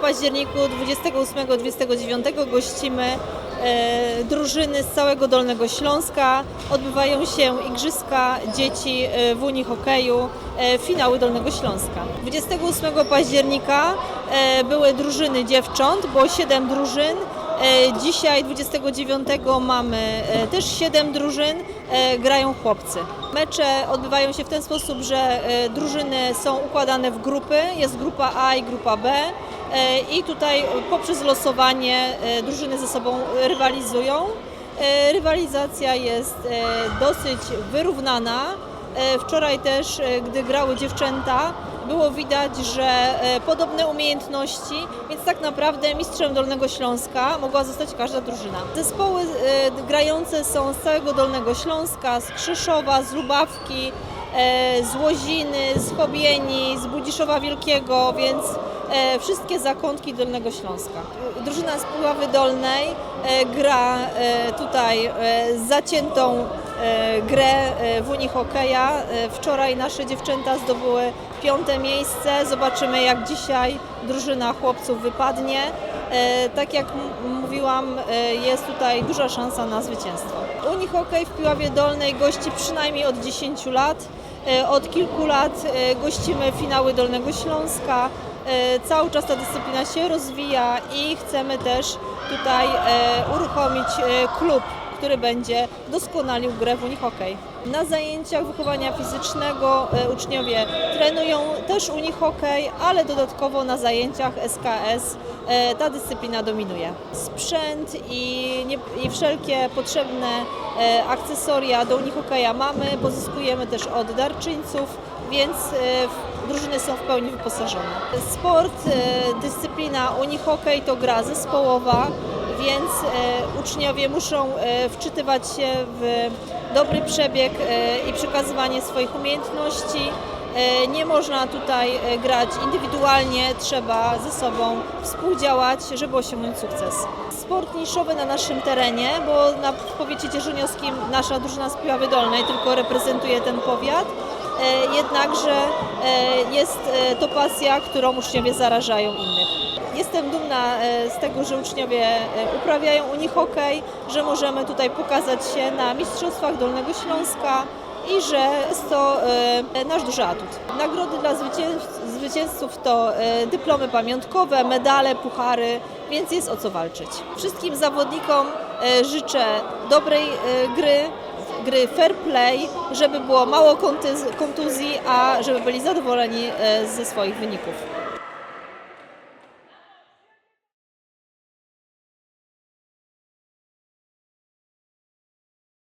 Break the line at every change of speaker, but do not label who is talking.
październiku 28-29 gościmy e, drużyny z całego Dolnego Śląska. Odbywają się igrzyska dzieci e, w Unii Hokeju, e, finały Dolnego Śląska. 28 października były drużyny dziewcząt, było 7 drużyn. Dzisiaj 29 mamy też 7 drużyn, grają chłopcy. Mecze odbywają się w ten sposób, że drużyny są układane w grupy, jest grupa A i grupa B i tutaj poprzez losowanie e, drużyny ze sobą rywalizują. E, Rywalizacja jest e, dosyć wyrównana. E, Wczoraj też, e, gdy grały dziewczęta, było widać, że e, podobne umiejętności, więc tak naprawdę mistrzem Dolnego Śląska mogła zostać każda drużyna. Zespoły e, grające są z całego Dolnego Śląska, z Krzyszowa, z Lubawki, e, z Łoziny, z Chobieni, z Budziszowa Wielkiego, więc e, wszystkie zakątki Dolnego Śląska. Drużyna z Puławy Dolnej e, gra e, tutaj e, zaciętą e, grę e, w Unii Hokeja. E, Wczoraj nasze dziewczęta zdobyły piąte miejsce. Zobaczymy jak dzisiaj drużyna chłopców wypadnie. E, Tak jak mówiłam, e, jest tutaj duża szansa na zwycięstwo. Unii Hokej w Piławie Dolnej gości przynajmniej od 10 lat. E, Od kilku lat e, gościmy finały Dolnego Śląska. E, Cały czas ta dyscyplina się rozwija i chcemy też tutaj e, uruchomić e, klub, który będzie doskonalił grę w unihokej. Na zajęciach wychowania fizycznego uczniowie trenują też unihokej, ale dodatkowo na zajęciach SKS ta dyscyplina dominuje. Sprzęt i, nie, i wszelkie potrzebne akcesoria do unihokeja mamy, pozyskujemy też od darczyńców, więc e, drużyny są w pełni wyposażone. Sport, e, dyscyplina unihokej to gra zespołowa, więc e, uczniowie muszą wczytywać się w dobry przebieg i przekazywanie swoich umiejętności. Nie można tutaj grać indywidualnie, trzeba ze sobą współdziałać, żeby osiągnąć sukces. Sport niszowy na naszym terenie, bo na powiecie dzierżoniowskim nasza drużyna z Piławy Dolnej tylko reprezentuje ten powiat. E, Jednakże e, jest e, to pasja, którą uczniowie zarażają innych. Jestem dumna z tego, że uczniowie uprawiają unihokej, że możemy tutaj pokazać się na Mistrzostwach Dolnego Śląska i że jest to nasz duży atut. Nagrody dla zwycięz- zwycięzców to dyplomy pamiątkowe, medale, puchary, więc jest o co walczyć. Wszystkim zawodnikom życzę dobrej gry, gry fair play, żeby było mało kontuz- kontuzji, a żeby byli zadowoleni e, ze swoich wyników.